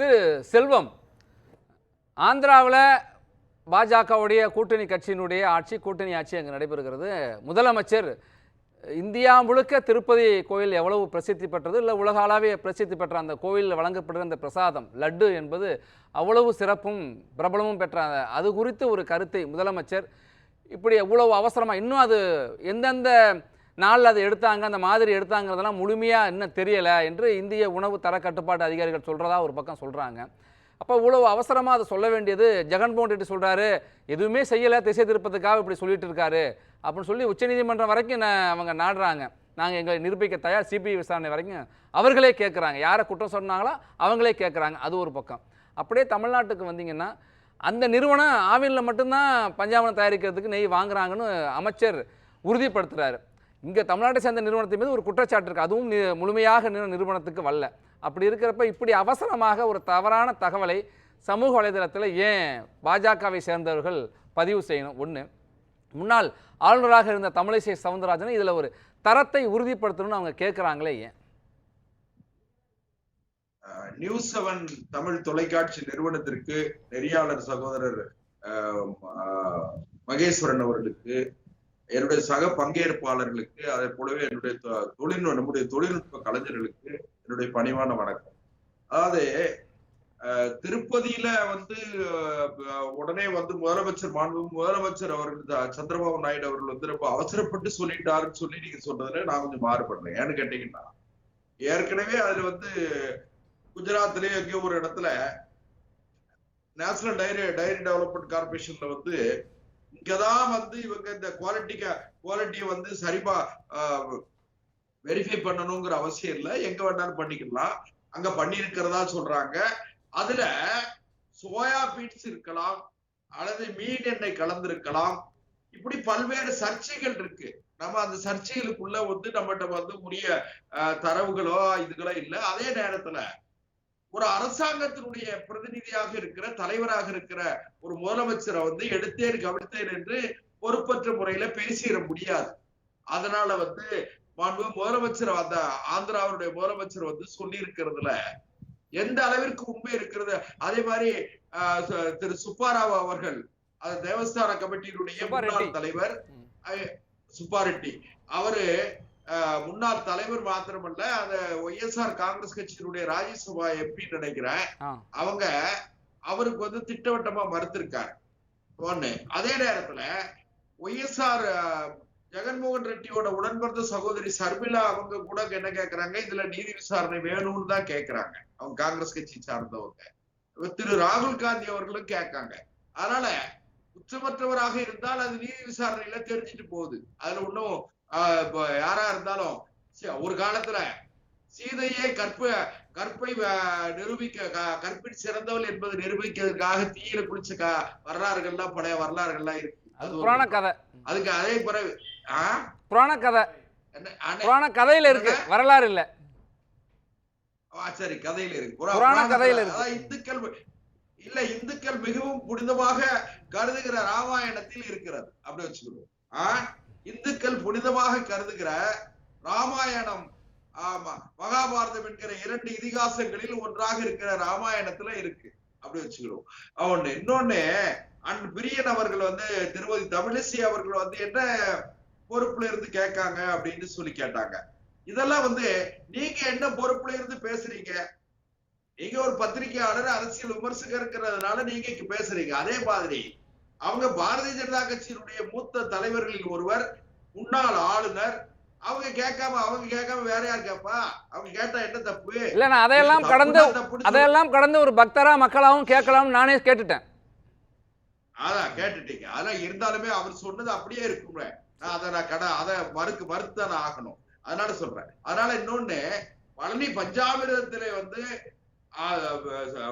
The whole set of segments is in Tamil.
திரு செல்வம். ஆந்திராவில் பாஜகவுடைய கூட்டணி கட்சியினுடைய ஆட்சி கூட்டணி ஆட்சி அங்கே நடைபெறுகிறது. முதலமைச்சர் இந்தியா முழுக்க திருப்பதி கோயில் எவ்வளவு பிரசித்தி பெற்றது? இல்லை உலகளாவிய பிரசித்தி பெற்ற அந்த கோயிலில் வழங்கப்படுகிற அந்த பிரசாதம் லட்டு என்பது அவ்வளவு சிறப்பும் பிரபலமும் பெற்ற அது குறித்து ஒரு கருத்தை முதலமைச்சர் இப்படி எவ்வளவு அவசரமாக இன்னும் அது எந்தெந்த நாளில் அதை எடுத்தாங்க அந்த மாதிரி எடுத்தாங்கிறதெல்லாம் முழுமையாக இன்னும் தெரியலை என்று இந்திய உணவு தர கட்டுப்பாட்டு அதிகாரிகள் சொல்கிறதா ஒரு பக்கம் சொல்கிறாங்க அப்போ இவ்வளவு அவசரமாக அதை சொல்ல வேண்டியது ஜெகன்மோகன் ரெட்டி சொல்கிறாரு எதுவுமே செய்யலை திசை திருப்பத்துக்காக இப்படி சொல்லிட்டு இருக்காரு அப்படின்னு சொல்லி உச்சநீதிமன்றம் வரைக்கும் அவங்க நாடுறாங்க. நாங்கள் எங்களை நிரூபிக்க தயார் சிபிஐ விசாரணை வரைக்கும் அவர்களே கேட்குறாங்க யாரை குற்றம் சொன்னாங்களோ அவங்களே கேட்குறாங்க அது ஒரு பக்கம். அப்படியே தமிழ்நாட்டுக்கு வந்தீங்கன்னா அந்த நிறுவனம் ஆவினில் மட்டும்தான் பஞ்சாபனை தயாரிக்கிறதுக்கு நெய் வாங்குறாங்கன்னு அமைச்சர் உறுதிப்படுத்துறாரு. இங்கே தமிழ்நாட்டை சேர்ந்த நிறுவனத்தின் மீது ஒரு குற்றச்சாட்டு இருக்குது அதுவும் முழுமையாக நிறுவனத்துக்கு வரல அப்படி இருக்கிறப்ப இப்படி அவசரமாக ஒரு தவறான தகவலை சமூக வலைதளத்தில் ஏன் பாஜகவை சேர்ந்தவர்கள் பதிவு செய்யணும்? ஒன்று முன்னாள் ஆளுநராக இருந்த தமிழிசை சவுந்தரராஜன் இதில் ஒரு தரத்தை உறுதிப்படுத்தணும்னு அவங்க கேட்குறாங்களே ஏன்? நியூஸ் செவன் தமிழ் தொலைக்காட்சி நிறுவனத்திற்கு நெறியாளர் சகோதரர் மகேஸ்வரன் அவர்களுக்கு என்னுடைய சக பங்கேற்பாளர்களுக்கு அதே போலவே என்னுடைய தொ- தொழில்நுட்ப நம்முடைய தொழில்நுட்ப கலைஞர்களுக்கு என்னுடைய பணிவான வணக்கம். அதாவது திருப்பதியில வந்து உடனே வந்து முதலமைச்சர் மாண்பு முதலமைச்சர் அவர்கள் சந்திரபாபு நாயுடு அவர்கள் வந்து ரொம்ப அவசரப்பட்டு சொல்லிட்டாருன்னு சொல்லி நீங்க சொல்றதுல நான் கொஞ்சம் மாறுபடுறேன் ஏன்னு கேட்டீங்கன்னா ஏற்கனவே அதுல வந்து குஜராத்லயே எங்கேயோ ஒரு இடத்துல நேஷனல் டைரி டைரி டெவலப்மெண்ட் கார்பரேஷன்ல வந்து இங்கதான் வந்து இவங்க இந்த குவாலிட்டிக்கு குவாலிட்டியை வந்து சரிபா வெரிஃபை பண்ணணுங்கிற அவசியம் இல்லை. எங்க வேணாலும் பண்ணிக்கலாம். அங்க பண்ணியிருக்கிறதா சொல்றாங்க. அதுல சோயா பீட்ஸ் இருக்கலாம் அல்லது மீன் எண்ணெய் கலந்திருக்கலாம். இப்படி பல்வேறு சர்ச்சைகள் இருக்கு. நம்ம அந்த சர்ச்சைகளுக்குள்ள வந்து நம்மகிட்ட வந்து உரிய தரவுகளோ இதுகளோ இல்லை. அதே நேரத்துல ஒரு அரசாங்கத்தினுடைய பிரதிநிதியாக இருக்கிற தலைவராக இருக்கிற ஒரு முதலமைச்சரை வந்து எடுத்தேன் கவனித்தேன் என்று பொறுப்பற்ற முறையில பேசிட முடியாது. அதனால வந்து மாண்பு முதலமைச்சர் அந்த ஆந்திராவுடைய முதலமைச்சர் வந்து சொல்லி இருக்கிறதுல எந்த அளவிற்கு உண்மை இருக்கிறது? அதே மாதிரி திரு சுப்பாராவ் அவர்கள் அந்த தேவஸ்தான கமிட்டியினுடைய. முன்னாள் தலைவர் சுப்பாரெட்டி. அவரு முன்னாள் தலைவர் மாத்திரமல்ல அந்த ஒய்எஸ்ஆர் காங்கிரஸ் கட்சியினுடைய ராஜ்யசபா எம்பி நினைக்கிறேன். அவங்க அவருக்கு வந்து திட்டவட்டமா மறுத்திருக்காரு. ஒண்ணு. அதே நேரத்துல ஒய்எஸ்ஆர் ஜெகன்மோகன் ரெட்டியோட உடன்பிறந்த சகோதரி சர்மிளா அவங்க கூட என்ன கேக்குறாங்க? இதுல நீதி விசாரணை வேணும்னு தான் கேக்குறாங்க. அவங்க காங்கிரஸ் கட்சி சார்ந்தவங்க. திரு ராகுல் காந்தி அவர்களும் கேட்காங்க. அதனால குற்றமற்றவராக இருந்தால் அது நீதி விசாரணையில தெரிஞ்சுட்டு போகுது. அதுல ஒன்றும் யாரா இருந்தாலும் ஒரு காலத்துல சீதையே கற்ப கற்பை நிரூபிக்க கற்பில் சிறந்தவள் என்பதை நிரூபிக்கிறதுக்காக தீயில குளிச்ச வரலாறுகள்லாம் பழைய வரலாறுகள்லாம் இருக்கு. அது புராண. கதை. அதுக்கு அதே பிறகு? புராண கதை. புராண கதையில இருக்கு. வரலாறு இல்ல. சரி கதையில இருக்கு. புரா- புராண கதையில இருக்கு. இந்துக்கள் இல்ல இந்துக்கள் மிகவும் புனிதமாக கருதுகிற ராமாயணத்தில் இருக்கிறது. அப்படி வச்சுக்கணும் ஆ? இந்துக்கள் புனிதமாக கருதுகிற ராமாயணம் ஆமா மகாபாரதம் என்கிற இரண்டு இதிகாசங்களில் ஒன்றாக இருக்கிற ராமாயணத்துல இருக்கு. அப்படி வச்சுக்கிறோம். ஒண்ணு இன்னொன்னு அண்ட் பிரியன் அவர்கள் வந்து திருமதி தமிழிசை அவர்கள் வந்து என்ன பொறுப்புல இருந்து கேட்காங்க அப்படின்னு சொல்லி கேட்டாங்க. இதெல்லாம் வந்து நீங்க என்ன பொறுப்புல இருந்து பேசுறீங்க? நீங்க ஒரு பத்திரிகையாளர் அரசியல் விமர்சகர் இருக்கிறதுனால நீங்க பேசுறீங்க. அதே மாதிரி அவங்க பாரதிய ஜனதா கட்சியினுடைய மூத்த தலைவர்களில் ஒருவர் முன்னாள் ஆளுநர். அவங்க கேட்காம அவங்க கேட்காம வேற யார் கேப்பா அவங்க கேட்டா என்ன தப்பு? இல்ல நான் அதையெல்லாம் கடந்து. அதையெல்லாம் கடந்து ஒரு பக்தரா மக்களாவும் கேட்கலாம்னு நானே கேட்டுட்டேன். அதான் கேட்டுட்டீங்க. அதெல்லாம் இருந்தாலுமே அவர் சொன்னது அப்படியே இருக்குங்க நான் அதை நான் கடை அதை மறுக்கு மறுத்து நான் ஆகணும். அதனால சொல்றேன். அதனால இன்னொன்னு பழனி பஞ்சாமிரதத்திலே வந்து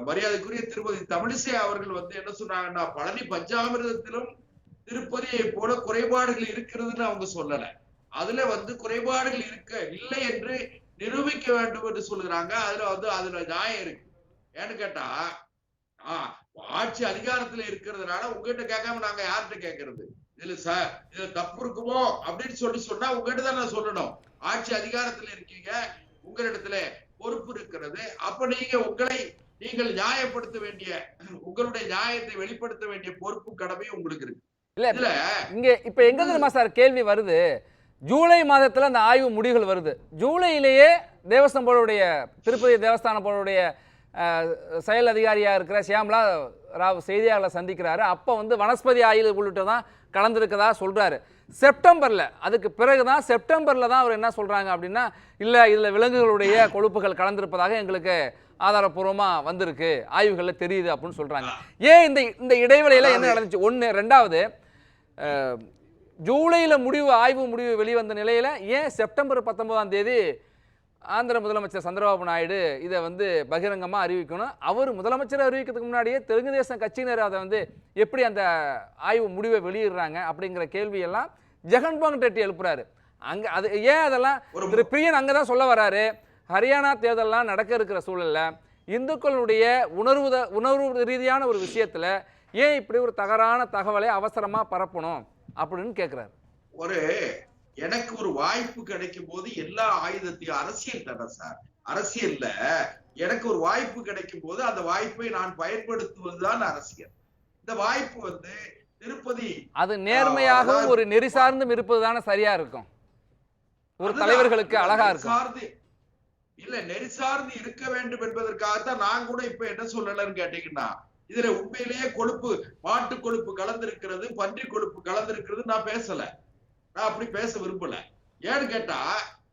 மரியாதைக்குரிய திருப்பதி தமிழிசை அவர்கள் வந்து என்ன சொன்னாங்கன்னா பழனி பஞ்சாமிரதத்திலும் திருப்பதியை போல குறைபாடுகள் இருக்கிறதுன்னு அவங்க சொல்லல. அதுல வந்து குறைபாடுகள் இருக்க இல்லை என்று நிரூபிக்க வேண்டும் என்று சொல்லுகிறாங்க. அதுல வந்து அதுல நியாயம் இருக்கு. ஏன்னு கேட்டா ஆஹ் ஆட்சி அதிகாரத்துல இருக்கிறதுனால உங்ககிட்ட கேட்காம நாங்க யார்கிட்ட கேட்கறது? இல்ல சார் இதுல தப்பு இருக்குமோ? அப்படின்னு சொல்லி சொன்னா உங்ககிட்ட தான் நான் சொல்லணும். ஆட்சி அதிகாரத்துல இருக்கீங்க. உங்களிடத்துல பொறுப்பு இருக்கிறது அப்ப நீங்க உங்களை நீங்கள் நியாயப்படுத்த வேண்டிய உங்களுடைய நியாயத்தை வெளிப்படுத்த வேண்டிய பொறுப்பு கடமை உங்களுக்கு இருக்கு. இல்ல இங்க இப்ப எங்க தெரியுமா சார் கேள்வி வருது? ஜூலை மாதத்துல அந்த ஆய்வு முடிவுகள் வருது. ஜூலையிலேயே தேவஸ்தானம் போர்டுடைய திருப்பதி தேவஸ்தான போர்டுடைய அஹ், செயல் அதிகாரியா இருக்கிற சியாம்லா ராவ் செய்தியாளர்களை சந்திக்கிறாரு. அப்போ வந்து வனஸ்பதி ஆயில் உள்ளிட்ட தான் கலந்துருக்கதா சொல்றாரு. செப்டம்பரில் அதுக்கு பிறகு தான் செப்டம்பரில் தான் அவர் என்ன சொல்கிறாங்க அப்படின்னா இல்லை இதில் விலங்குகளுடைய கொழுப்புகள் கலந்திருப்பதாக எங்களுக்கு ஆதாரப்பூர்வமாக வந்திருக்கு ஆய்வுகளில் தெரியுது அப்படின்னு சொல்கிறாங்க ஏன் இந்த இந்த இடைவெளியில் என்ன நடந்துச்சு? ஒன்று ரெண்டாவது ஜூலையில் முடிவு ஆய்வு முடிவு வெளிவந்த நிலையில் ஏன் செப்டம்பர் பத்தொன்பதாம் தேதி ஆந்திர முதலமைச்சர் சந்திரபாபு நாயுடு இதை வந்து பகிரங்கமா அறிவிக்கணும். அவர் முதலமைச்சர் அறிவிக்கிறதுக்கு முன்னாடியே தெலுங்கு தேசம் கட்சியினர் அதை வந்து எப்படி அந்த ஆய்வு முடிவை வெளியிடுறாங்க அப்படிங்கிற கேள்வியெல்லாம் ஜெகன்மோகன் ரெட்டி எழுப்புறாரு. அங்க அது ஏன் அதெல்லாம் திரு பிரியன் அங்கே தான் சொல்ல வராரு. ஹரியானா தேர்தல்லாம் நடக்க இருக்கிற சூழல்ல இந்துக்களுடைய உணர்வு உணர்வு ரீதியான ஒரு விஷயத்துல ஏன் இப்படி ஒரு தகரான தகவலை அவசரமா பரப்பணும் அப்படின்னு கேட்குறாரு ஒரு எனக்கு ஒரு வாய்ப்பு கிடைக்கும் போது எல்லா ஆயுதத்தையும் அரசியல் தானே சார். அரசியல்ல எனக்கு ஒரு வாய்ப்பு கிடைக்கும் போது அந்த வாய்ப்பை நான் பயன்படுத்துவதுதான் அரசியல். இந்த வாய்ப்பு வந்து திருப்பதி அது அதாவது- ஒரு நெறி சார்ந்தும் இருப்பது தானே சரியா இருக்கும். ஒரு தலைவர்களுக்கு அழகா இருக்கும். சார்ந்து இல்ல நெறி சார்ந்து இருக்க வேண்டும் என்பதற்காகத்தான் நான் கூட இப்ப என்ன சொல்லலன்னு கேட்டீங்கன்னா இதுல உண்மையிலேயே கொழுப்பு மாட்டு கொழுப்பு கலந்திருக்கிறது பன்றி கொழுப்பு கலந்திருக்கிறது நான் பேசல. நான் அப்படி பேச விரும்பல. ஏன்னு கேட்டா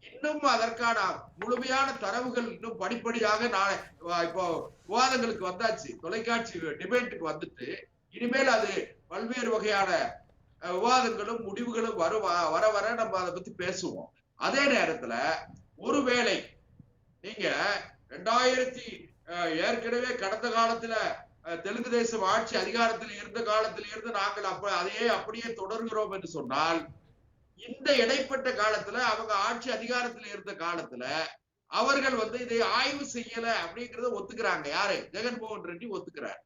இன்னும் அதற்கான முழுமையான தரவுகள் இன்னும் படிப்படியாக நான் இப்போ விவாதங்களுக்கு வந்தாச்சு. தொலைக்காட்சி டிபேட்டுக்கு வந்துட்டு இனிமேல் அது பல்வேறு வகையான அஹ், விவாதங்களும் முடிவுகளும் வருவா வர வர நம்ம அதை பத்தி பேசுவோம். அதே நேரத்துல ஒருவேளை நீங்க ரெண்டாயிரத்தி அஹ், ஏற்கனவே கடந்த காலத்துல தெலுங்கு தேசம் ஆட்சி அதிகாரத்தில் இருந்த காலத்தில் இருந்து நாங்கள் அப்ப அதையே அப்படியே தொடர்கிறோம் என்று சொன்னால் இந்த இடைப்பட்ட காலத்துல அவங்க ஆட்சி அதிகாரத்தில் இருந்த காலத்துல அவர்கள் வந்து இதை ஆய்வு செய்யல அப்படிங்கறத ஒத்துக்கிறாங்க. யாரு? ஜெகன்மோகன் ரெட்டி ஒத்துக்கிறார்.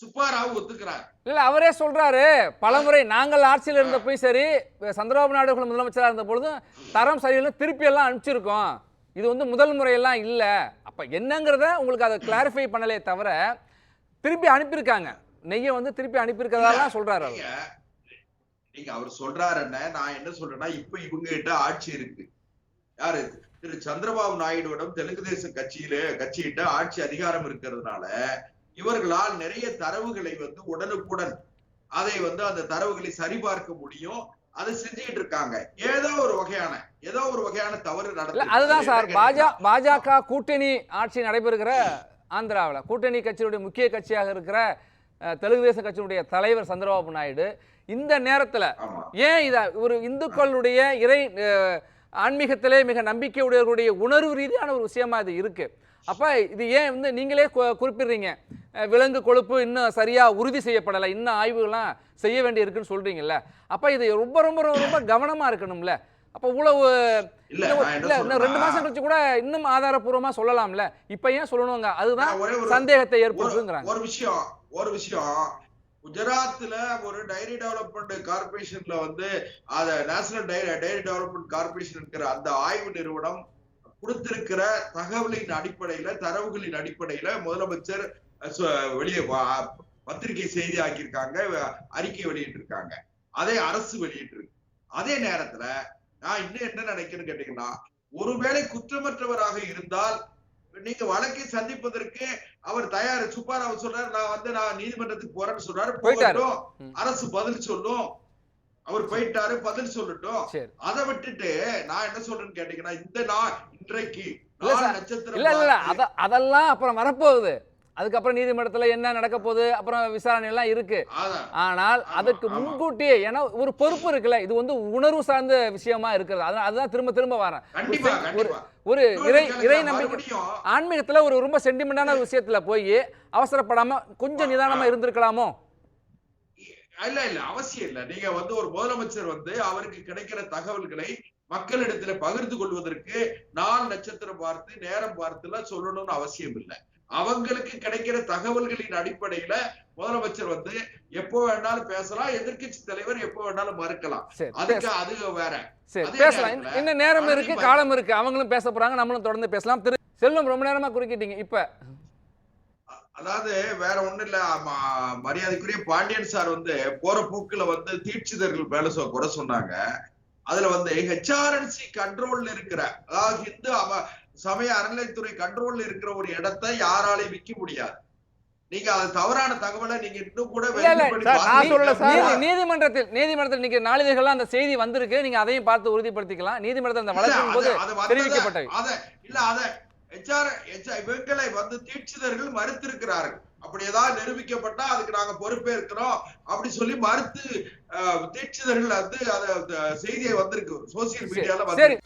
சுப்பாராவ் ஒத்துக்கிறார். இல்ல அவரே சொல்றாரு. பலமுறை நாங்கள் ஆட்சியில் இருந்தப்பயும் சரி சந்திரபாபு நாயுடு முதலமைச்சராக இருந்த பொழுதும் தரம் சரியில்லை திருப்பி எல்லாம் அனுப்பிச்சிருக்கோம். இது வந்து முதல் முறையெல்லாம் இல்லை. அப்ப என்னங்கிறத உங்களுக்கு அதை கிளாரிஃபை பண்ணலே தவிர திருப்பி அனுப்பியிருக்காங்க. நெய்யை வந்து திருப்பி அனுப்பியிருக்கிறதெல்லாம் சொல்றாரு அவர். நீங்க அவர் சொல்றாரு என்ன நான் என்ன சொல்றேன்னா இப்ப இவங்க கிட்ட ஆட்சி இருக்கு. யாரு? திரு சந்திரபாபு நாயுடுவிடம் தெலுங்கு தேசம் கட்சியில கட்சியிட்ட ஆட்சி அதிகாரம் இருக்கிறதுனால இவர்களால் நிறைய தரவுகளை வந்து உடனுக்குடன் அதை வந்து அந்த தரவுகளை சரிபார்க்க முடியும். அதை செஞ்சுக்கிட்டு இருக்காங்க. ஏதோ ஒரு வகையான ஏதோ ஒரு வகையான தவறு நடந்து அதுதான் சார். பாஜக பாஜக கூட்டணி ஆட்சி நடைபெறுகிற ஆந்திராவில் கூட்டணி கட்சியுடைய முக்கிய கட்சியாக இருக்கிற தெலுங்கு தேச கட்சியினுடைய தலைவர் சந்திரபாபு நாயுடு இந்த நேரத்துல ஏன் இத ஒரு இந்துக்களுடைய இறை ஆன்மீகத்திலே மிக நம்பிக்கையுடையவர்களுடைய உணர்வு ரீதியான ஒரு விஷயமா இது இருக்கு. அப்ப இது ஏன் வந்து நீங்களே குறிப்பிடுறீங்க. விலங்கு கொழுப்பு இன்னும் சரியா உறுதி செய்யப்படலை இன்னும் ஆய்வுகள்லாம் செய்ய வேண்டி இருக்குன்னு சொல்றீங்கல்ல. அப்ப இது ரொம்ப ரொம்ப ரொம்ப ரொம்ப கவனமா இருக்கணும்ல. அப்ப இவ்வளவு இல்ல இன்னும் ரெண்டு மாசம் சொல்றேன்னா, கழிச்சு கூட இன்னும் ஆதாரப்பூர்வமா சொல்லலாம்ல. இப்ப ஏன் சொல்லணுங்க? அதுதான் சந்தேகத்தை ஏற்படுத்துங்கிறாங்க ஒரு விஷயம் ஒரு விஷயம். குஜராத்ல ஒரு டைரி டெவலப்மெண்ட் கார்பரேஷன்ல வந்து அத national dairy dairy development corporation இருக்கிற அந்த ஆய்வு நிறுவனம் கொடுத்திருக்கிற தகவலின் அடிப்படையில தரவுகளின் அடிப்படையில முதலமைச்சர் வெளியே பத்திரிகை செய்தி ஆக்கியிருக்காங்க அறிக்கை அறிக்கை வெளியிட்டிருக்காங்க. அதே அரசு வெளியிட்டிருக்கு. அதே நேரத்துல நான் இன்னும் என்ன நினைக்கிறேன்னு கேட்டீங்கன்னா ஒருவேளை குற்றமற்றவராக இருந்தால் நீங்க வழக்கை சந்திப்பதற்கு அவர் தயார். சுப்பாராவ் சொல்றாரு நான் வந்து நான் நீதிமன்றத்துக்கு போறேன்னு சொல்றாரு. போகட்டும். அரசு பதில் சொல்லும். அவர் போயிட்டாரு பதில் சொல்லட்டும். அதை விட்டுட்டு நான் என்ன சொல்றேன்னு கேட்டீங்கன்னா இந்த நாள் இன்றைக்கு இல்ல இல்ல அதெல்லாம் அப்புறம் வரப்போகுது. அதுக்கப்புறம் நீதிமன்றத்துல என்ன நடக்க போகுது? அப்புறம் விசாரணை எல்லாம் இருக்கு. ஆனால் அதுக்கு. முன்கூட்டியே ஏன்னா ஒரு பொறுப்பு இருக்குல்ல இது வந்து உணர்வு சார்ந்த விஷயமா இருக்கிறது. அதான் அதுதான் திரும்ப திரும்ப வரேன். ஒரு- ஒரு இறை இறை நம்பிக்கை ஆன்மீகத்துல ஒரு ரொம்ப சென்டிமெண்டான ஒரு விஷயத்துல போய் அவசரப்படாம கொஞ்சம் நிதானமா இருந்திருக்கலாமோ? இல்ல இல்ல அவசியம் இல்ல. நீங்க வந்து ஒரு முதலமைச்சர் வந்து அவருக்கு கிடைக்கிற தகவல்களை மக்களிடத்துல பகிர்ந்து கொள்வதற்கு நாள் நட்சத்திரம் பார்த்து நேரம் பார்த்து எல்லாம் சொல்லணும்னு அவசியம் இல்லை. அவங்களுக்கு கிடைக்கிற தகவல்களின் அடிப்படையில முதலமைச்சர் வந்து எப்போ வேணாலும் பேசலாம் எதிர்க்கட்சி தலைவர் எப்போ வேணாலும் மறுக்கலாம். அதுக்கு அது வேற. சரி பேசலாம். இன்னும் இன்னும் நேரம் இருக்கு காலம் இருக்கு. அவங்களும் பேச போறாங்க நம்மளும் தொடர்ந்து பேசலாம். திரு செல்வம் ரொம்ப நேரமா குறுக்கிட்டீங்க. இப்ப அதாவது வேற ஒண்ணும் இல்ல. மரியாதைக்குரிய பாண்டியன் சார் வந்து போற போக்குல வந்து தீட்சிதர்கள் மேல குறை சொன்னாங்க. அதுல வந்து ஹெச்ஆர்என்சி கண்ட்ரோல்ல இருக்கிற அதாவது ஹிந்து சமய அறநிலைத்துறை கண்ட்ரோல்ல இருக்கிற ஒரு இடத்தை யாராலையும் விக்க முடியாது. நீங்க அது தவறான தகவலை நீங்க இன்னும் கூட நீதிமன்றத்தில் நீதிமன்றத்தில் இன்னைக்கு நாளிதழ்கள்ல அந்த செய்தி வந்திருக்கு. நீங்க அதையும் பார்த்து உறுதிப்படுத்திக்கலாம். நீதிமன்றத்தில் அந்த இல்ல, வழக்கின் அது- போது இல்ல அத HR இவங்களை வந்து தீட்சிதர்கள் மறுத்திருக்கிறார்கள். அப்படி ஏதாவது நிரூபிக்கப்பட்டா அதுக்கு நாங்க பொறுப்பேற்கிறோம் அப்படி சொல்லி மறுத்து தீட்சிதர்கள் வந்து அத அந்த செய்தியை வந்திருக்கு. சோசியல் மீடியால வந்து சரி